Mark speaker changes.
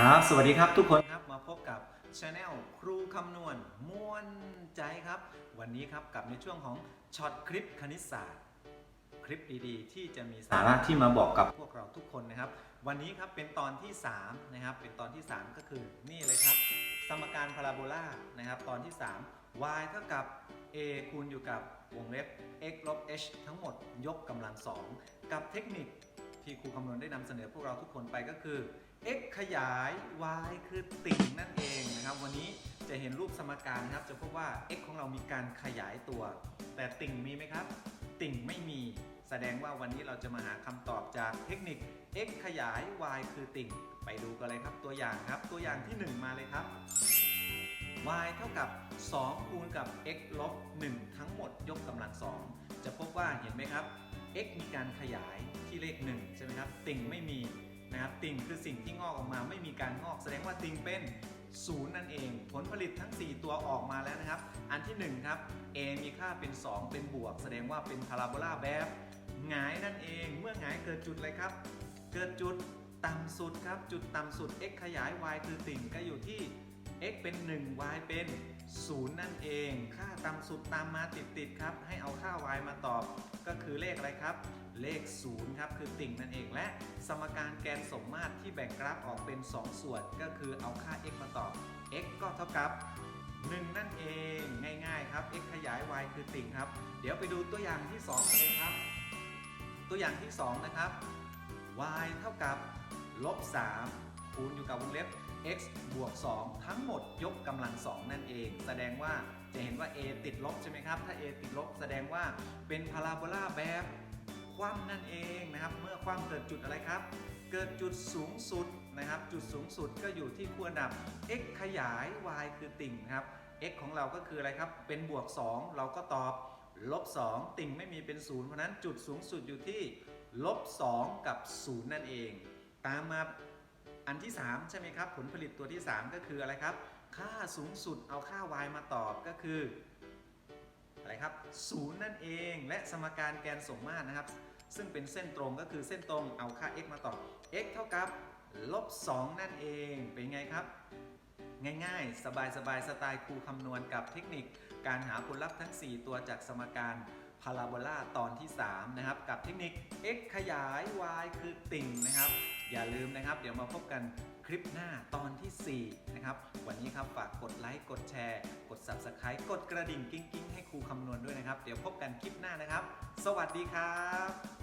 Speaker 1: ครับ สวัสดีครับทุกคนครับมาพบกับช anel ครูคำนวณม่วนใจครับ วันนี้ครับกับในช่วงของช็อตคลิปคณิตศาสตร์ คลิปดีๆ ที่จะมีสาระที่มาบอกกับพวกเราทุกคนนะครับ วันนี้ครับเป็นตอนที่3นะครับเป็นตอนที่ 3 ก็คือนี่เลยครับ สมการพาราโบลานะครับ ตอนที่ 3 y เท่ากับ a คูณอยู่กับวงเล็บ x ลบ h ทั้งหมดยกกำลัง 2 กับเทคนิค ที่ครูคำนวณได้นำเสนอพวกเราทุกคนไปก็คือ x ขยาย y คือติ่งนั่นเองนะครับ วันนี้จะเห็นรูปสมการนะครับ จะพบว่า x ของเรามีการขยายตัว แต่ติ่งมีไหมครับ ติ่งไม่มี แสดงว่าวันนี้เราจะมาหาคำตอบจากเทคนิค x ขยาย y คือติ่ง ไปดูกันเลยครับตัวอย่างครับ ตัวอย่างที่ 1 มาเลยครับ y เท่ากับ 2 คูณกับ x ลบ1ทั้งหมดยกกำลัง 2 จะพบว่าเห็นไหมครับ x มีการขยายที่เลข1ใช่ไหมครับ ติ่งไม่มีนะครับ ติ่งคือสิ่งที่งอกออกมาไม่มีการงอก แสดงว่าติ่งเป็น0นั่นเอง ผลผลิตทั้ง 4 ตัวออกมาแล้วนะครับ อันที่ 1 ครับ a มีค่าเป็น 2 เป็นบวก แสดงว่าเป็นพาราโบลาแบบหงายนั่นเอง เมื่อหงายเกิดจุดอะไรครับ เกิดจุดต่ำสุดครับ จุดต่ำสุด x ขยาย y คือติ่งก็อยู่ที่ x เป็น 1 y เป็น 0นั่นเอง ค่าต่ำสุดตามมาติดๆครับ ให้เอาค่า y มาตอบ ก็คือเลขอะไรครับ เลข0ครับคือติ่งนั่นเองและสมการแกนสมมาตรที่แบ่งกราฟออกเป็น 2 ส่วน ก็คือเอาค่า x มาตอบ x ก็เท่ากับ 1 นั่นเองง่ายๆครับ x ขยาย y คือติ่งครับ เดี๋ยวไปดูตัวอย่างที่2เลยครับ ตัวอย่างที่ 2 นะครับ y เท่ากับลบ3คูณอยู่กับวงเล็บ x บวก 2 ทั้งหมดยกกำลัง 2 นั่นเอง แสดงว่าจะเห็นว่า a ติดลบใช่ไหมครับ ถ้า a ติดลบแสดงว่าเป็นพาราโบลาแบบคว่ำนั่นเองนะครับ เมื่อคว่ำเกิดจุดอะไรครับ เกิดจุดสูงสุดนะครับ จุดสูงสุดก็อยู่ที่ขั้วดับ x ขยาย y คือติ่งครับ x ของเราก็คืออะไรครับ เป็นบวก 2 เราก็ตอบลบ 2 ติ่งไม่มีเป็น0เพราะนั้นจุดสูงสุดอยู่ที่ลบ 2 กับ 0 นั่นเอง ตามมา อันที่ 3 ใช่ไหมครับ ผลผลิตตัวที่ 3 ก็คืออะไรครับ ค่าสูงสุดเอาค่า y มาตอบก็คืออะไรครับ0นั่นเองและสมการแกนสมมาตรนะครับ ซึ่งเป็นเส้นตรงก็คือเส้นตรงเอาค่า x มาตอบ x เท่ากับลบ2นั่นเองเป็นไงครับ ง่ายๆ สบายๆสไตล์ครูคำนวณกับเทคนิค การหาผลลัพธ์ทั้ง 4 ตัวจากสมการพาราโบลาตอนที่ 3 นะครับ กับเทคนิค x ขยาย y คือติ่งนะครับ อย่าลืมนะครับ เดี๋ยวมาพบกันคลิปหน้าตอนที่ 4 นะครับ วันนี้ครับฝากกดไลค์กดแชร์ กด Subscribe กดกระดิ่งกิ้งๆ ให้ครูคำนวณด้วยนะครับ เดี๋ยวพบกันคลิปหน้านะครับ สวัสดีครับ